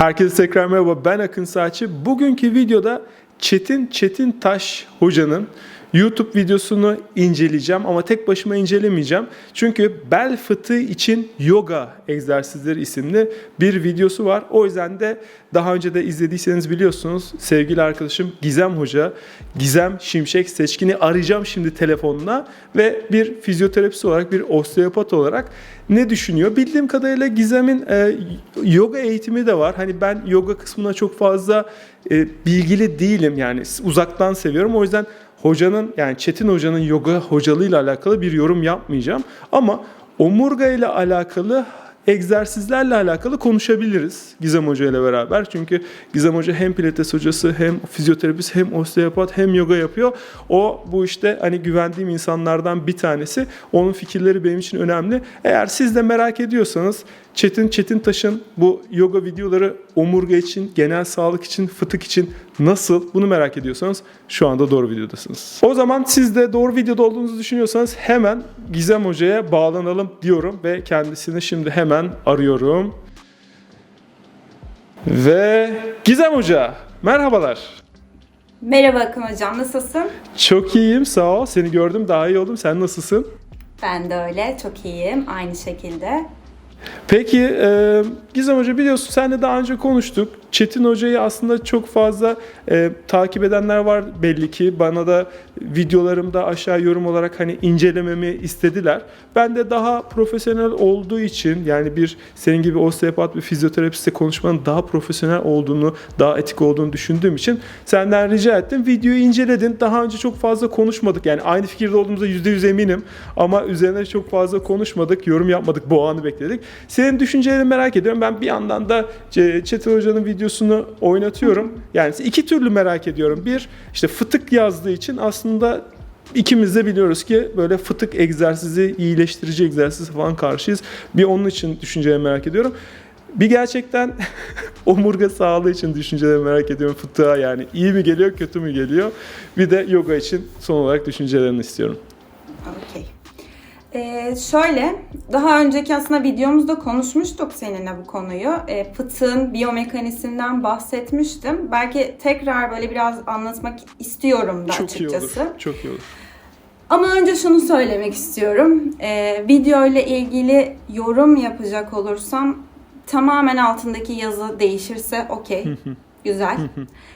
Herkese tekrar merhaba ben Akın Saçı. Bugünkü videoda Çetin Çetin Taş hocanın YouTube videosunu inceleyeceğim ama tek başıma incelemeyeceğim. Çünkü bel fıtığı için yoga egzersizleri isimli bir videosu var. O yüzden de daha önce de izlediyseniz biliyorsunuz sevgili arkadaşım Gizem Hoca, Gizem Şimşek Seçkin'i arayacağım şimdi telefonla ve bir fizyoterapist olarak, bir osteopat olarak ne düşünüyor? Bildiğim kadarıyla Gizem'in e, yoga eğitimi de var. Hani ben yoga kısmına çok fazla e, bilgili değilim yani uzaktan seviyorum. O yüzden hocanın yani Çetin hocanın yoga hocalığıyla alakalı bir yorum yapmayacağım. Ama omurga ile alakalı egzersizlerle alakalı konuşabiliriz Gizem Hoca ile beraber. Çünkü Gizem Hoca hem pilates hocası hem fizyoterapist hem osteopat hem yoga yapıyor. O bu işte hani güvendiğim insanlardan bir tanesi. Onun fikirleri benim için önemli. Eğer siz de merak ediyorsanız Çetin Çetin Taş'ın bu yoga videoları omurga için, genel sağlık için, fıtık için nasıl bunu merak ediyorsanız şu anda doğru videodasınız. O zaman siz de doğru videoda olduğunuzu düşünüyorsanız hemen Gizem Hoca'ya bağlanalım diyorum ve kendisini şimdi hemen arıyorum. Ve Gizem Hoca merhabalar. Merhaba Akın Hocam, nasılsın? Çok iyiyim sağ ol. Seni gördüm daha iyi oldum. Sen nasılsın? Ben de öyle, çok iyiyim. Aynı şekilde. Peki e, Gizem Hoca biliyorsun senle daha önce konuştuk. Çetin Hoca'yı aslında çok fazla e, takip edenler var belli ki. Bana da videolarımda aşağı yorum olarak hani incelememi istediler. Ben de daha profesyonel olduğu için yani bir senin gibi osteopat bir fizyoterapistle konuşmanın daha profesyonel olduğunu, daha etik olduğunu düşündüğüm için senden rica ettim. Videoyu inceledin. Daha önce çok fazla konuşmadık. Yani aynı fikirde olduğumuza %100 eminim. Ama üzerine çok fazla konuşmadık, yorum yapmadık. Bu anı bekledik. Senin düşüncelerini merak ediyorum. Ben bir yandan da C- Çetin Hoca'nın videosunu oynatıyorum. Yani iki türlü merak ediyorum. Bir, işte fıtık yazdığı için aslında ikimiz de biliyoruz ki böyle fıtık egzersizi, iyileştirici egzersiz falan karşıyız. Bir onun için düşüncelerimi merak ediyorum. Bir gerçekten omurga sağlığı için düşüncelerimi merak ediyorum fıtığa yani. iyi mi geliyor, kötü mü geliyor? Bir de yoga için son olarak düşüncelerini istiyorum. Okey. Ee, şöyle, daha önceki aslında videomuzda konuşmuştuk seninle bu konuyu. Ee, fıtığın biyomekaniğinden bahsetmiştim. Belki tekrar böyle biraz anlatmak istiyorum da Çok iyi açıkçası. olur. Çok iyi olur. Ama önce şunu söylemek istiyorum. Ee, video ile ilgili yorum yapacak olursam tamamen altındaki yazı değişirse okey. Güzel.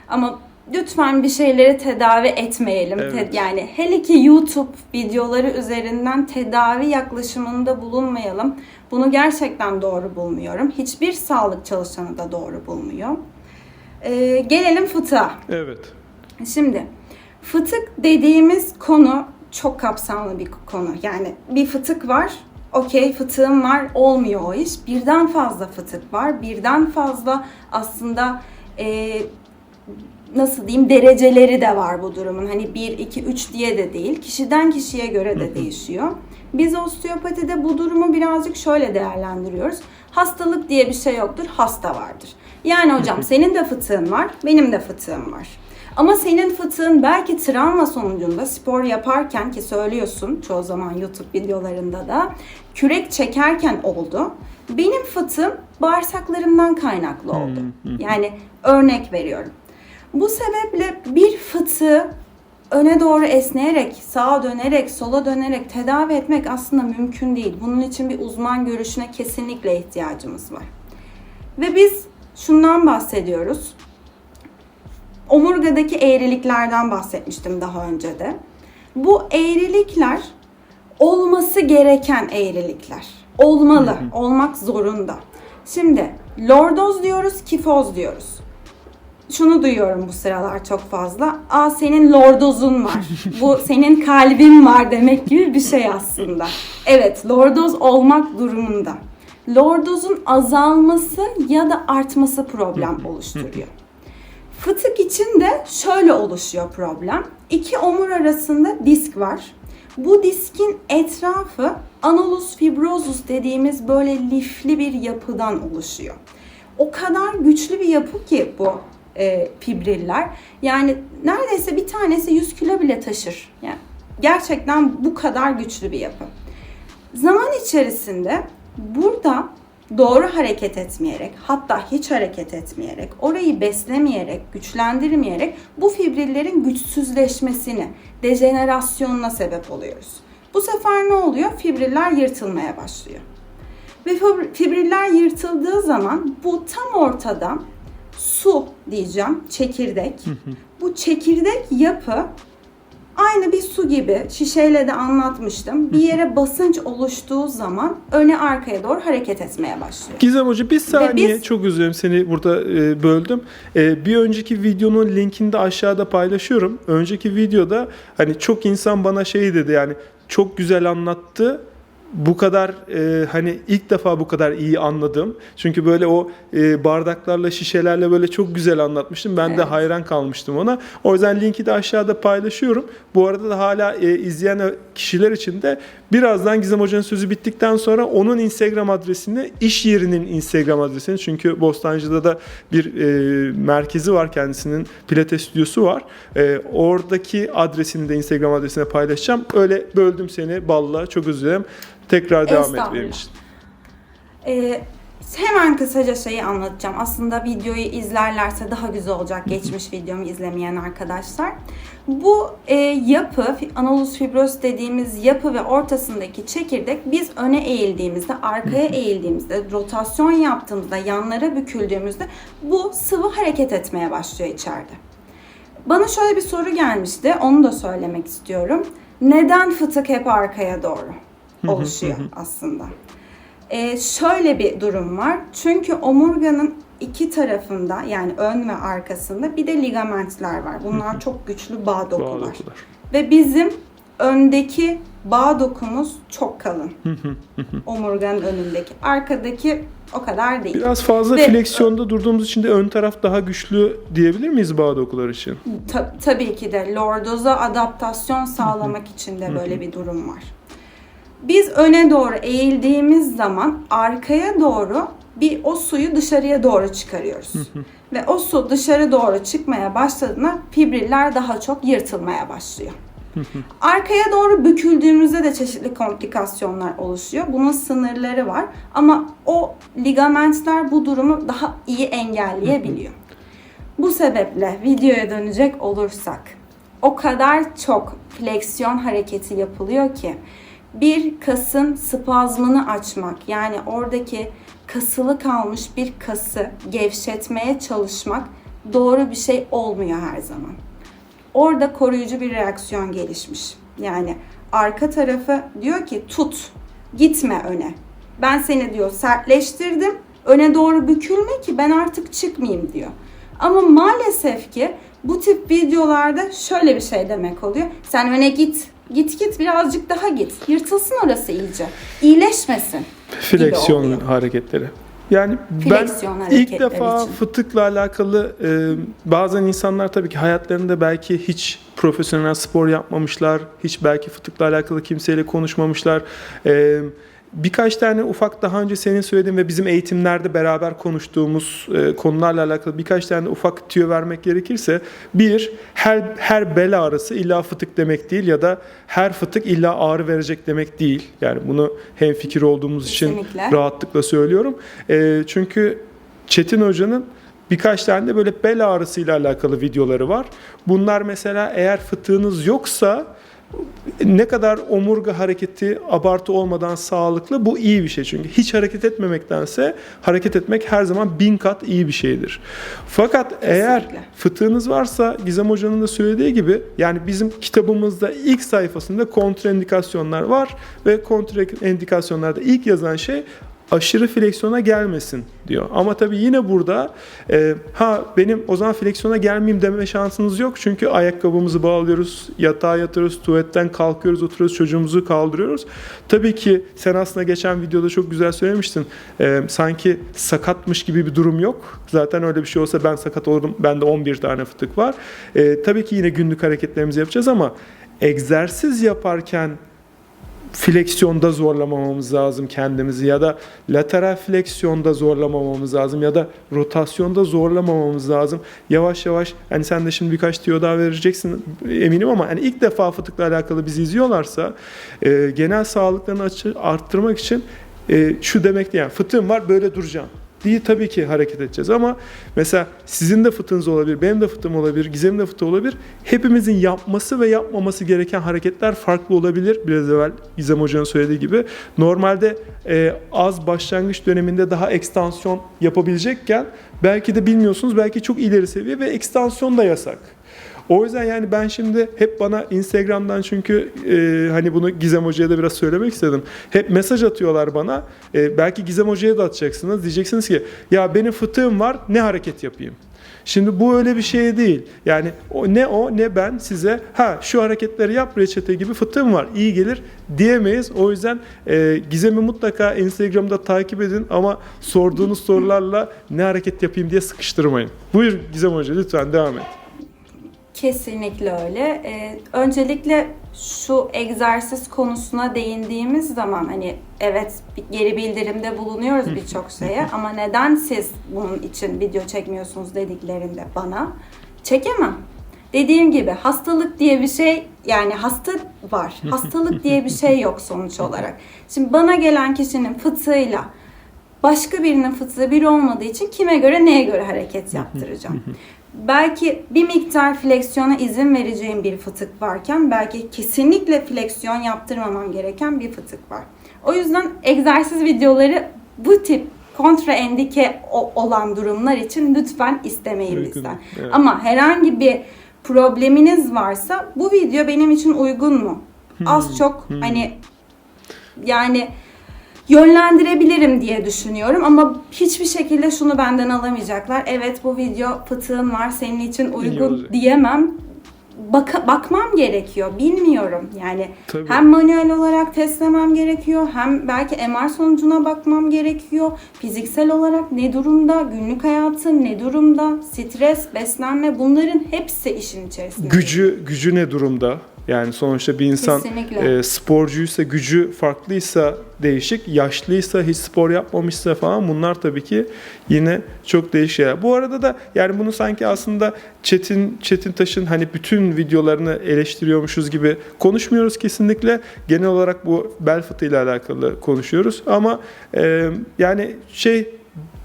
Ama lütfen bir şeyleri tedavi etmeyelim. Evet. Te- yani hele ki YouTube videoları üzerinden tedavi yaklaşımında bulunmayalım. Bunu gerçekten doğru bulmuyorum. Hiçbir sağlık çalışanı da doğru bulmuyor. Ee, gelelim fıtığa. Evet. Şimdi fıtık dediğimiz konu çok kapsamlı bir konu. Yani bir fıtık var, okey fıtığım var, olmuyor o iş. Birden fazla fıtık var, birden fazla aslında e, nasıl diyeyim dereceleri de var bu durumun. Hani 1, 2, 3 diye de değil. Kişiden kişiye göre de değişiyor. Biz osteopatide bu durumu birazcık şöyle değerlendiriyoruz. Hastalık diye bir şey yoktur, hasta vardır. Yani hocam senin de fıtığın var, benim de fıtığım var. Ama senin fıtığın belki travma sonucunda spor yaparken ki söylüyorsun çoğu zaman YouTube videolarında da kürek çekerken oldu. Benim fıtığım bağırsaklarımdan kaynaklı oldu. Yani örnek veriyorum. Bu sebeple bir fıtığı öne doğru esneyerek, sağa dönerek, sola dönerek tedavi etmek aslında mümkün değil. Bunun için bir uzman görüşüne kesinlikle ihtiyacımız var. Ve biz şundan bahsediyoruz. Omurgadaki eğriliklerden bahsetmiştim daha önce de. Bu eğrilikler olması gereken eğrilikler. Olmalı, olmak zorunda. Şimdi lordoz diyoruz, kifoz diyoruz şunu duyuyorum bu sıralar çok fazla. Aa senin lordozun var. Bu senin kalbin var demek gibi bir şey aslında. Evet lordoz olmak durumunda. Lordozun azalması ya da artması problem oluşturuyor. Fıtık için de şöyle oluşuyor problem. İki omur arasında disk var. Bu diskin etrafı anulus fibrosus dediğimiz böyle lifli bir yapıdan oluşuyor. O kadar güçlü bir yapı ki bu e, fibriller. Yani neredeyse bir tanesi 100 kilo bile taşır. Yani gerçekten bu kadar güçlü bir yapı. Zaman içerisinde burada doğru hareket etmeyerek, hatta hiç hareket etmeyerek, orayı beslemeyerek, güçlendirmeyerek bu fibrillerin güçsüzleşmesini, dejenerasyonuna sebep oluyoruz. Bu sefer ne oluyor? Fibriller yırtılmaya başlıyor. Ve fibr- fibriller yırtıldığı zaman bu tam ortada su diyeceğim, çekirdek. Bu çekirdek yapı aynı bir su gibi şişeyle de anlatmıştım. Bir yere basınç oluştuğu zaman öne arkaya doğru hareket etmeye başlıyor. Gizem Hoca bir saniye biz- çok dilerim seni burada e, böldüm. E, bir önceki videonun linkini de aşağıda paylaşıyorum. Önceki videoda hani çok insan bana şey dedi yani çok güzel anlattı. Bu kadar e, hani ilk defa bu kadar iyi anladım. Çünkü böyle o e, bardaklarla şişelerle böyle çok güzel anlatmıştım. Ben de Evet. hayran kalmıştım ona. O yüzden linki de aşağıda paylaşıyorum. Bu arada da hala e, izleyen kişiler için de birazdan Gizem Hoca'nın sözü bittikten sonra onun Instagram adresini, iş yerinin Instagram adresini çünkü Bostancı'da da bir e, merkezi var kendisinin pilates stüdyosu var. E, oradaki adresini de Instagram adresine paylaşacağım. Öyle böldüm seni balla çok özür dilerim. Tekrar devam et benim için. Ee, hemen kısaca şeyi anlatacağım. Aslında videoyu izlerlerse daha güzel olacak geçmiş videomu izlemeyen arkadaşlar. Bu e, yapı, fi- analus fibroz dediğimiz yapı ve ortasındaki çekirdek biz öne eğildiğimizde, arkaya eğildiğimizde, rotasyon yaptığımızda, yanlara büküldüğümüzde bu sıvı hareket etmeye başlıyor içeride. Bana şöyle bir soru gelmişti, onu da söylemek istiyorum. Neden fıtık hep arkaya doğru oluşuyor aslında? Ee, şöyle bir durum var. Çünkü omurganın iki tarafında yani ön ve arkasında bir de ligamentler var. Bunlar çok güçlü bağ dokular. Bağlı okular. Ve bizim öndeki bağ dokumuz çok kalın. Omurganın önündeki. Arkadaki o kadar değil. Biraz fazla Ve- fleksiyonda durduğumuz için de ön taraf daha güçlü diyebilir miyiz bağ dokular için? Ta- tabii ki de lordoza adaptasyon sağlamak için de böyle bir durum var. Biz öne doğru eğildiğimiz zaman arkaya doğru bir o suyu dışarıya doğru çıkarıyoruz. Ve o su dışarı doğru çıkmaya başladığında fibriller daha çok yırtılmaya başlıyor. Arkaya doğru büküldüğümüzde de çeşitli komplikasyonlar oluşuyor. Bunun sınırları var ama o ligamentler bu durumu daha iyi engelleyebiliyor. Bu sebeple videoya dönecek olursak o kadar çok fleksiyon hareketi yapılıyor ki bir kasın spazmını açmak yani oradaki kasılı kalmış bir kası gevşetmeye çalışmak doğru bir şey olmuyor her zaman. Orada koruyucu bir reaksiyon gelişmiş. Yani arka tarafı diyor ki tut, gitme öne. Ben seni diyor sertleştirdim, öne doğru bükülme ki ben artık çıkmayayım diyor. Ama maalesef ki bu tip videolarda şöyle bir şey demek oluyor. Sen öne git, git git birazcık daha git. Yırtılsın orası iyice. İyileşmesin. Fleksiyon hareketleri. Yani Fleksiyon ben ilk defa için. fıtıkla alakalı e, bazen insanlar tabii ki hayatlarında belki hiç profesyonel spor yapmamışlar, hiç belki fıtıkla alakalı kimseyle konuşmamışlar. E, birkaç tane ufak daha önce senin söylediğin ve bizim eğitimlerde beraber konuştuğumuz e, konularla alakalı birkaç tane ufak tüyo vermek gerekirse bir her her bel ağrısı illa fıtık demek değil ya da her fıtık illa ağrı verecek demek değil. Yani bunu hem fikir olduğumuz için Kesinlikle. rahatlıkla söylüyorum. E, çünkü Çetin Hoca'nın birkaç tane de böyle bel ağrısıyla alakalı videoları var. Bunlar mesela eğer fıtığınız yoksa ne kadar omurga hareketi abartı olmadan sağlıklı bu iyi bir şey çünkü hiç hareket etmemektense hareket etmek her zaman bin kat iyi bir şeydir. Fakat eğer fıtığınız varsa Gizem Hoca'nın da söylediği gibi yani bizim kitabımızda ilk sayfasında kontraindikasyonlar var ve kontraindikasyonlarda ilk yazan şey aşırı fleksiyona gelmesin diyor. Ama tabii yine burada e, ha benim o zaman fleksiyona gelmeyeyim deme şansınız yok. Çünkü ayakkabımızı bağlıyoruz, yatağa yatıyoruz, tuvaletten kalkıyoruz, oturuyoruz, çocuğumuzu kaldırıyoruz. Tabii ki sen aslında geçen videoda çok güzel söylemiştin. E, sanki sakatmış gibi bir durum yok. Zaten öyle bir şey olsa ben sakat olurum. Bende 11 tane fıtık var. E, tabii ki yine günlük hareketlerimizi yapacağız ama egzersiz yaparken fleksiyonda zorlamamamız lazım kendimizi ya da lateral fleksiyonda zorlamamamız lazım ya da rotasyonda zorlamamamız lazım. Yavaş yavaş hani sen de şimdi birkaç tüyo daha vereceksin eminim ama hani ilk defa fıtıkla alakalı bizi izliyorlarsa e, genel sağlıklarını açı, arttırmak için e, şu demek değil yani fıtığım var böyle duracağım diye tabii ki hareket edeceğiz ama mesela sizin de fıtığınız olabilir, benim de fıtığım olabilir, Gizem'in de fıtığı olabilir. Hepimizin yapması ve yapmaması gereken hareketler farklı olabilir. Biraz evvel Gizem Hoca'nın söylediği gibi. Normalde e, az başlangıç döneminde daha ekstansiyon yapabilecekken belki de bilmiyorsunuz belki çok ileri seviye ve ekstansiyon da yasak. O yüzden yani ben şimdi hep bana Instagram'dan çünkü e, hani bunu Gizem Hoca'ya da biraz söylemek istedim. Hep mesaj atıyorlar bana. E, belki Gizem Hoca'ya da atacaksınız. Diyeceksiniz ki ya benim fıtığım var ne hareket yapayım? Şimdi bu öyle bir şey değil. Yani o, ne o ne ben size ha şu hareketleri yap reçete gibi fıtığım var iyi gelir diyemeyiz. O yüzden e, Gizem'i mutlaka Instagram'da takip edin ama sorduğunuz sorularla ne hareket yapayım diye sıkıştırmayın. Buyur Gizem Hoca lütfen devam et. Kesinlikle öyle. Ee, öncelikle şu egzersiz konusuna değindiğimiz zaman hani evet geri bildirimde bulunuyoruz birçok şeye ama neden siz bunun için video çekmiyorsunuz dediklerinde bana çekemem. Dediğim gibi hastalık diye bir şey yani hasta var. Hastalık diye bir şey yok sonuç olarak. Şimdi bana gelen kişinin fıtığıyla başka birinin fıtığı bir olmadığı için kime göre neye göre hareket yaptıracağım. Belki bir miktar fleksiyona izin vereceğim bir fıtık varken belki kesinlikle fleksiyon yaptırmamam gereken bir fıtık var. O yüzden egzersiz videoları bu tip kontraendike olan durumlar için lütfen istemeyin Uygun, bizden. evet. Ama herhangi bir probleminiz varsa bu video benim için uygun mu? Az çok hani yani yönlendirebilirim diye düşünüyorum ama hiçbir şekilde şunu benden alamayacaklar. Evet bu video fıtığın var senin için uygun diyemem. Baka- bakmam gerekiyor. Bilmiyorum. Yani Tabii. hem manuel olarak testlemem gerekiyor hem belki MR sonucuna bakmam gerekiyor. Fiziksel olarak ne durumda, günlük hayatı ne durumda, stres, beslenme bunların hepsi işin içerisinde. Gücü gücü ne durumda? Yani sonuçta bir insan Kesinlikle. e, sporcuysa gücü farklıysa değişik, yaşlıysa hiç spor yapmamışsa falan bunlar tabii ki yine çok değişik şeyler. Bu arada da yani bunu sanki aslında Çetin Çetin Taş'ın hani bütün videolarını eleştiriyormuşuz gibi konuşmuyoruz kesinlikle. Genel olarak bu bel fıtığıyla alakalı konuşuyoruz ama e, yani şey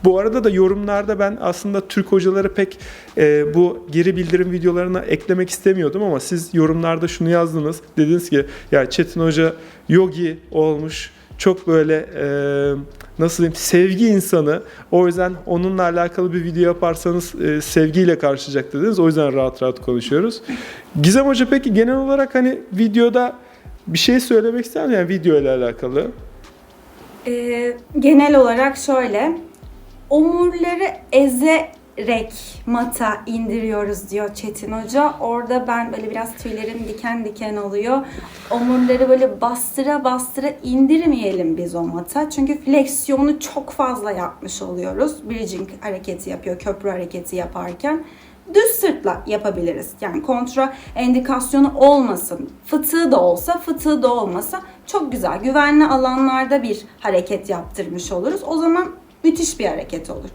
bu arada da yorumlarda ben aslında Türk hocaları pek e, bu geri bildirim videolarına eklemek istemiyordum ama siz yorumlarda şunu yazdınız. Dediniz ki ya Çetin Hoca yogi olmuş. Çok böyle e, nasıl diyeyim sevgi insanı. O yüzden onunla alakalı bir video yaparsanız e, sevgiyle karşılayacak dediniz. O yüzden rahat rahat konuşuyoruz. Gizem Hoca peki genel olarak hani videoda bir şey söylemek ister misin? Yani video ile alakalı. Ee, genel olarak şöyle omurları ezerek mata indiriyoruz diyor Çetin Hoca. Orada ben böyle biraz tüylerim diken diken oluyor. Omurları böyle bastıra bastıra indirmeyelim biz o mata. Çünkü fleksiyonu çok fazla yapmış oluyoruz. Bridging hareketi yapıyor, köprü hareketi yaparken. Düz sırtla yapabiliriz. Yani kontra endikasyonu olmasın. Fıtığı da olsa, fıtığı da olmasa çok güzel. Güvenli alanlarda bir hareket yaptırmış oluruz. O zaman müthiş bir hareket olur.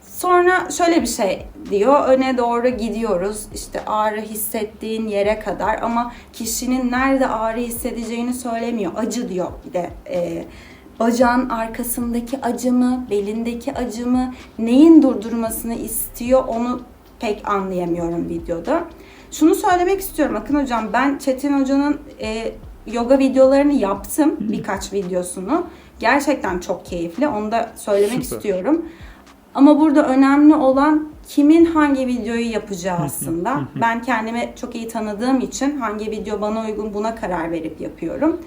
Sonra şöyle bir şey diyor. Öne doğru gidiyoruz. İşte ağrı hissettiğin yere kadar ama kişinin nerede ağrı hissedeceğini söylemiyor. Acı diyor bir de. Ee, bacağın arkasındaki acı mı, belindeki acı mı, neyin durdurmasını istiyor onu pek anlayamıyorum videoda. Şunu söylemek istiyorum Akın Hocam. Ben Çetin Hoca'nın e, yoga videolarını yaptım. Birkaç videosunu. Gerçekten çok keyifli. Onu da söylemek Süper. istiyorum. Ama burada önemli olan kimin hangi videoyu yapacağı aslında. ben kendimi çok iyi tanıdığım için hangi video bana uygun buna karar verip yapıyorum.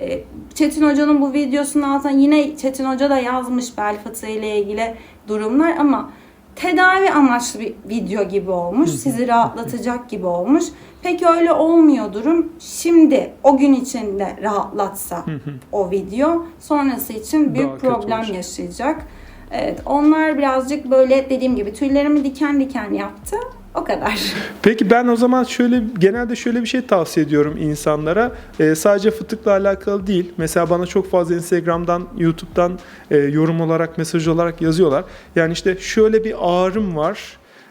Ee, Çetin Hoca'nın bu videosunun altına yine Çetin Hoca da yazmış bel fıtığı ile ilgili durumlar ama tedavi amaçlı bir video gibi olmuş. Sizi rahatlatacak gibi olmuş. Peki öyle olmuyor durum. Şimdi o gün içinde rahatlatsa o video sonrası için büyük Daha problem yaşayacak. Evet, onlar birazcık böyle dediğim gibi tüylerimi diken diken yaptı. Kadar. Peki ben o zaman şöyle genelde şöyle bir şey tavsiye ediyorum insanlara. Ee, sadece fıtıkla alakalı değil. Mesela bana çok fazla Instagram'dan, YouTube'dan e, yorum olarak, mesaj olarak yazıyorlar. Yani işte şöyle bir ağrım var.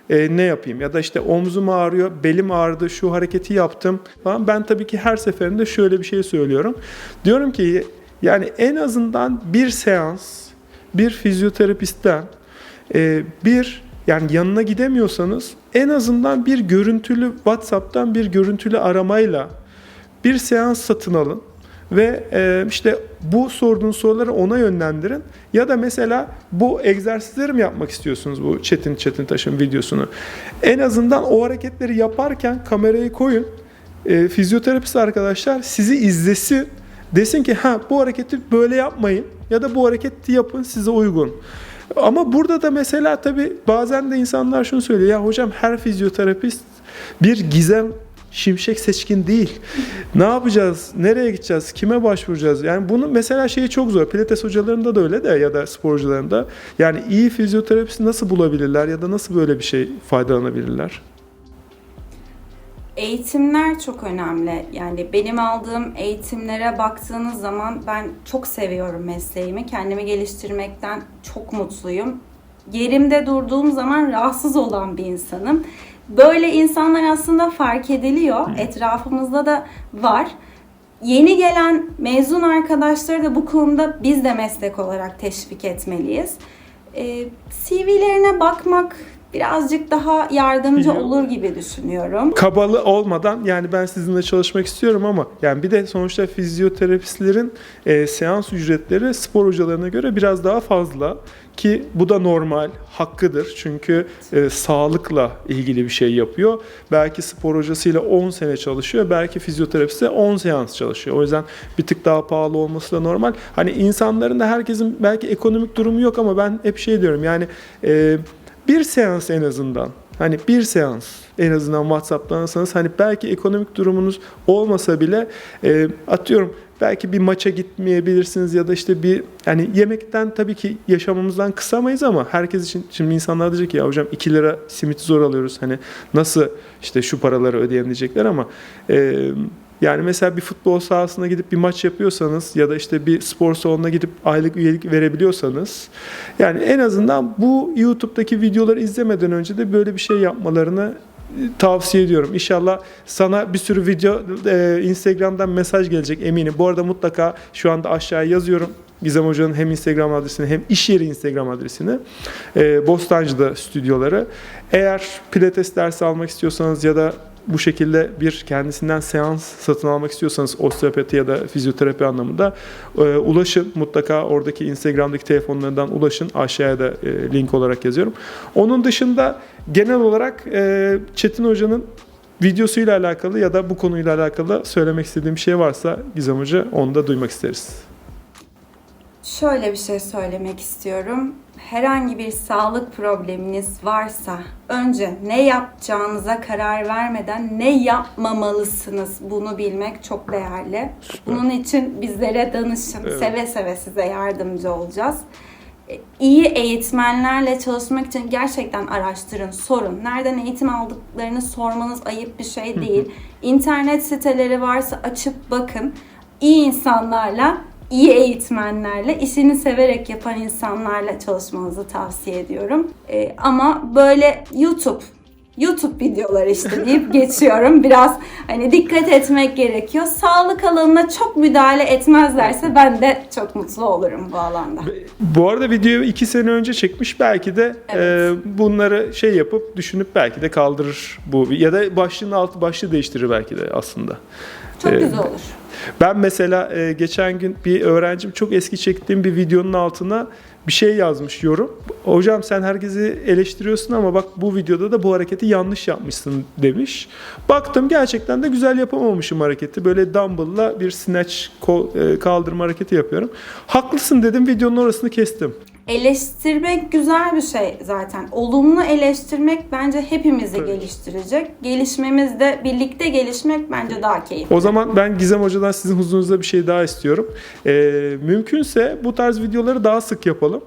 e, ne yapayım? Ya da işte omzum ağrıyor, belim ağrıdı, şu hareketi yaptım falan. Ben tabii ki her seferinde şöyle bir şey söylüyorum. Diyorum ki Yani en azından bir seans, bir fizyoterapistten, e, bir yani yanına gidemiyorsanız en azından bir görüntülü WhatsApp'tan bir görüntülü aramayla bir seans satın alın ve e, işte bu sorduğunuz soruları ona yönlendirin. Ya da mesela bu egzersizleri mi yapmak istiyorsunuz bu Çetin Çetin Taş'ın videosunu? En azından o hareketleri yaparken kamerayı koyun. E, fizyoterapist arkadaşlar sizi izlesin. Desin ki ha bu hareketi böyle yapmayın ya da bu hareketi yapın size uygun. Ama burada da mesela tabi bazen de insanlar şunu söylüyor ya hocam her fizyoterapist bir gizem şimşek seçkin değil. Ne yapacağız? Nereye gideceğiz? Kime başvuracağız? Yani bunu mesela şeyi çok zor. Pilates hocalarında da öyle de ya da sporcularında. Yani iyi fizyoterapisti nasıl bulabilirler ya da nasıl böyle bir şey faydalanabilirler? Eğitimler çok önemli. Yani benim aldığım eğitimlere baktığınız zaman ben çok seviyorum mesleğimi. Kendimi geliştirmekten çok mutluyum. Yerimde durduğum zaman rahatsız olan bir insanım. Böyle insanlar aslında fark ediliyor. Etrafımızda da var. Yeni gelen mezun arkadaşları da bu konuda biz de meslek olarak teşvik etmeliyiz. Ee, CV'lerine bakmak birazcık daha yardımcı İyi. olur gibi düşünüyorum. kabalı olmadan yani ben sizinle çalışmak istiyorum ama yani bir de sonuçta fizyoterapistlerin e, seans ücretleri spor hocalarına göre biraz daha fazla ki bu da normal, hakkıdır. Çünkü e, sağlıkla ilgili bir şey yapıyor. Belki spor hocasıyla 10 sene çalışıyor, belki fizyoterapiste 10 seans çalışıyor. O yüzden bir tık daha pahalı olması da normal. Hani insanların da herkesin belki ekonomik durumu yok ama ben hep şey diyorum yani e, bir seans en azından. Hani bir seans. En azından WhatsApp'tan alsanız hani belki ekonomik durumunuz olmasa bile e, atıyorum belki bir maça gitmeyebilirsiniz ya da işte bir yani yemekten tabii ki yaşamamızdan kısamayız ama herkes için şimdi insanlar diyecek ki ya hocam 2 lira simit zor alıyoruz. Hani nasıl işte şu paraları ödeyelim? diyecekler ama e, yani mesela bir futbol sahasına gidip bir maç yapıyorsanız ya da işte bir spor salonuna gidip aylık üyelik verebiliyorsanız yani en azından bu YouTube'daki videoları izlemeden önce de böyle bir şey yapmalarını e, tavsiye ediyorum. İnşallah sana bir sürü video e, Instagram'dan mesaj gelecek eminim. Bu arada mutlaka şu anda aşağıya yazıyorum. Gizem Hoca'nın hem Instagram adresini hem iş yeri Instagram adresini. E, Bostancı'da stüdyoları. Eğer pilates dersi almak istiyorsanız ya da bu şekilde bir kendisinden seans satın almak istiyorsanız osteopati ya da fizyoterapi anlamında e, ulaşın. Mutlaka oradaki Instagram'daki telefonlarından ulaşın. Aşağıya da e, link olarak yazıyorum. Onun dışında genel olarak e, Çetin Hoca'nın videosuyla alakalı ya da bu konuyla alakalı söylemek istediğim şey varsa Gizem Hoca onu da duymak isteriz. Şöyle bir şey söylemek istiyorum. Herhangi bir sağlık probleminiz varsa önce ne yapacağınıza karar vermeden ne yapmamalısınız bunu bilmek çok değerli. Bunun için bizlere danışın. Evet. Seve seve size yardımcı olacağız. E, İyi eğitmenlerle çalışmak için gerçekten araştırın, sorun. Nereden eğitim aldıklarını sormanız ayıp bir şey değil. İnternet siteleri varsa açıp bakın. İyi insanlarla iyi eğitmenlerle, işini severek yapan insanlarla çalışmanızı tavsiye ediyorum. Ee, ama böyle YouTube, YouTube videoları işte deyip geçiyorum. Biraz hani dikkat etmek gerekiyor. Sağlık alanına çok müdahale etmezlerse ben de çok mutlu olurum bu alanda. Bu arada videoyu iki sene önce çekmiş. Belki de Evet. e, bunları şey yapıp düşünüp belki de kaldırır bu ya da başlığın altı başlığı değiştirir belki de aslında. Çok Ee, güzel olur. Ben mesela e, geçen gün bir öğrencim çok eski çektiğim bir videonun altına bir şey yazmış yorum. Hocam sen herkesi eleştiriyorsun ama bak bu videoda da bu hareketi yanlış yapmışsın demiş. Baktım gerçekten de güzel yapamamışım hareketi. Böyle dumbbell'la bir snatch e, kaldırma hareketi yapıyorum. Haklısın dedim videonun orasını kestim. Eleştirmek güzel bir şey zaten. Olumlu eleştirmek bence hepimizi Tabii. geliştirecek. Gelişmemizde birlikte gelişmek bence daha keyifli. O zaman ben Gizem Hoca'dan sizin huzurunuzda bir şey daha istiyorum. Ee, mümkünse bu tarz videoları daha sık yapalım.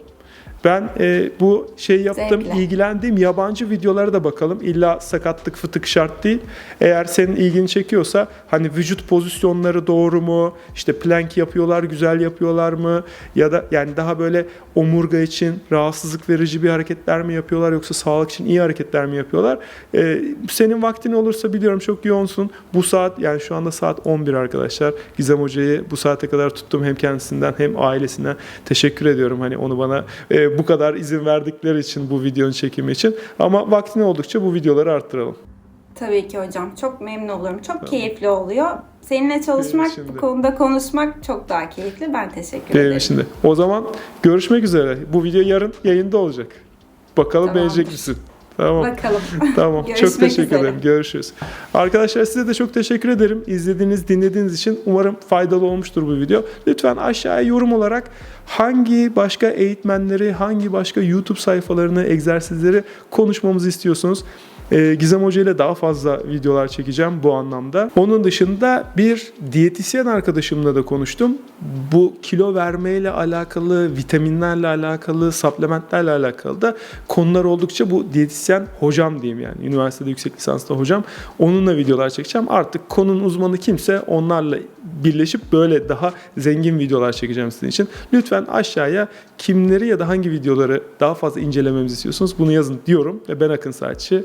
Ben e, bu şey yaptım, Zevkle. ilgilendiğim yabancı videolara da bakalım. İlla sakatlık, fıtık şart değil. Eğer senin ilgini çekiyorsa hani vücut pozisyonları doğru mu? İşte plank yapıyorlar, güzel yapıyorlar mı? Ya da yani daha böyle omurga için rahatsızlık verici bir hareketler mi yapıyorlar yoksa sağlık için iyi hareketler mi yapıyorlar? E, senin vaktin olursa biliyorum çok yoğunsun. Bu saat yani şu anda saat 11 arkadaşlar. Gizem Hoca'yı bu saate kadar tuttum hem kendisinden hem ailesinden teşekkür ediyorum. Hani onu bana e, bu kadar izin verdikleri için bu videonun çekimi için. Ama vaktin oldukça bu videoları arttıralım. Tabii ki hocam. Çok memnun olurum. Çok keyifli oluyor. Seninle çalışmak, de. bu konuda konuşmak çok daha keyifli. Ben teşekkür Benim ederim. de. O zaman görüşmek üzere. Bu video yarın yayında olacak. Bakalım Tamamdır. beğenecek misin? Tamam. Bakalım. Tamam. çok teşekkür üzere. ederim. Görüşürüz. Arkadaşlar size de çok teşekkür ederim. İzlediğiniz, dinlediğiniz için umarım faydalı olmuştur bu video. Lütfen aşağıya yorum olarak hangi başka eğitmenleri, hangi başka YouTube sayfalarını, egzersizleri konuşmamızı istiyorsunuz? Ee, Gizem Hoca ile daha fazla videolar çekeceğim bu anlamda. Onun dışında bir diyetisyen arkadaşımla da konuştum. Bu kilo vermeyle alakalı, vitaminlerle alakalı, supplementlerle alakalı da konular oldukça bu diyetisyen hocam diyeyim yani. Üniversitede yüksek lisansta hocam. Onunla videolar çekeceğim. Artık konunun uzmanı kimse onlarla birleşip böyle daha zengin videolar çekeceğim sizin için. Lütfen aşağıya kimleri ya da hangi videoları daha fazla incelememizi istiyorsunuz bunu yazın diyorum ve ben Akın Saatçi.